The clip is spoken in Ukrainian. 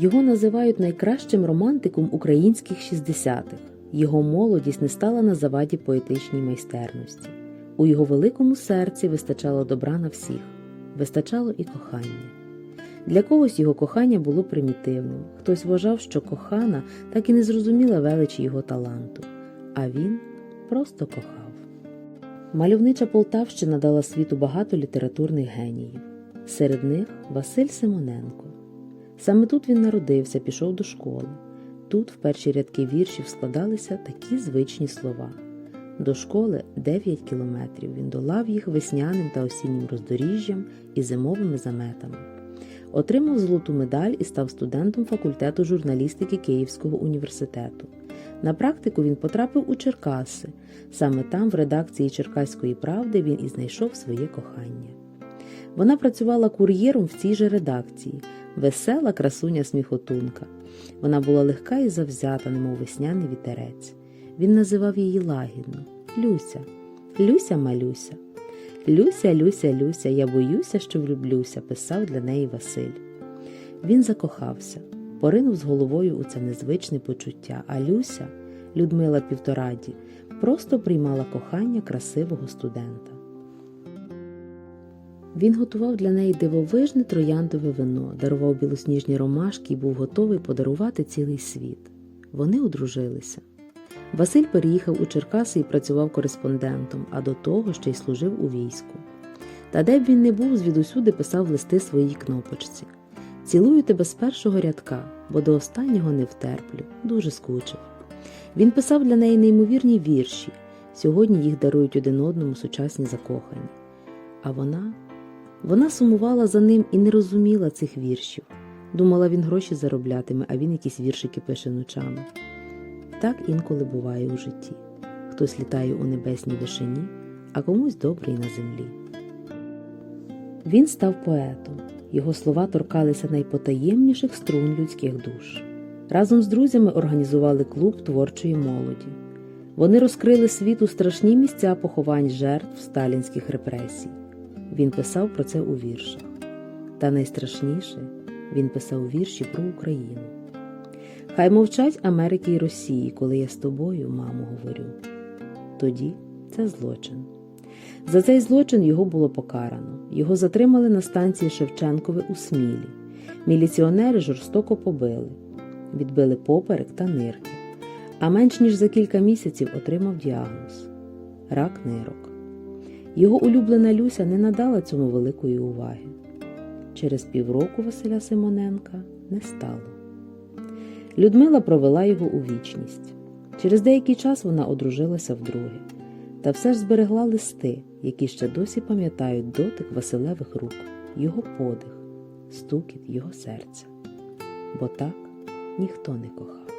Його називають найкращим романтиком українських 60-х. Його молодість не стала на заваді поетичній майстерності. У його великому серці вистачало добра на всіх, вистачало і кохання. Для когось його кохання було примітивним, хтось вважав, що кохана так і не зрозуміла величі його таланту, а він просто кохав. Мальовнича Полтавщина дала світу багато літературних геніїв. Серед них Василь Симоненко. Саме тут він народився, пішов до школи. Тут в перші рядки віршів складалися такі звичні слова. До школи 9 кілометрів він долав їх весняним та осіннім роздоріжжям і зимовими заметами. Отримав золоту медаль і став студентом факультету журналістики Київського університету. На практику він потрапив у Черкаси. Саме там, в редакції Черкаської правди, він і знайшов своє кохання. Вона працювала кур'єром в цій же редакції, весела красуня сміхотунка. Вона була легка і завзята, немов весняний вітерець. Він називав її лагідно Люся, Люся малюся. Люся, Люся, Люся, я боюся, що влюблюся, писав для неї Василь. Він закохався, поринув з головою у це незвичне почуття, а Люся, Людмила Півтораді, просто приймала кохання красивого студента. Він готував для неї дивовижне трояндове вино, дарував білосніжні ромашки і був готовий подарувати цілий світ. Вони одружилися. Василь переїхав у Черкаси і працював кореспондентом, а до того ще й служив у війську. Та де б він не був, звідусюди писав листи своїй кнопочці. Цілую тебе з першого рядка, бо до останнього не втерплю, дуже скучив. Він писав для неї неймовірні вірші. Сьогодні їх дарують один одному сучасні закохані. А вона вона сумувала за ним і не розуміла цих віршів. Думала, він гроші зароблятиме, а він якісь віршики пише ночами. Так інколи буває у житті. Хтось літає у небесній вишині, а комусь добрий на землі. Він став поетом. Його слова торкалися найпотаємніших струн людських душ. Разом з друзями організували клуб творчої молоді. Вони розкрили світу страшні місця поховань жертв сталінських репресій. Він писав про це у віршах. Та найстрашніше він писав вірші про Україну. Хай мовчать Америки і Росії, коли я з тобою, мамо, говорю. Тоді це злочин. За цей злочин його було покарано. Його затримали на станції Шевченкове у Смілі. Міліціонери жорстоко побили, відбили поперек та нирки, а менш ніж за кілька місяців отримав діагноз рак нирок. Його улюблена Люся не надала цьому великої уваги. Через півроку Василя Симоненка не стало. Людмила провела його у вічність. Через деякий час вона одружилася вдруге, та все ж зберегла листи, які ще досі пам'ятають дотик Василевих рук, його подих, стукіт його серця. Бо так ніхто не кохав.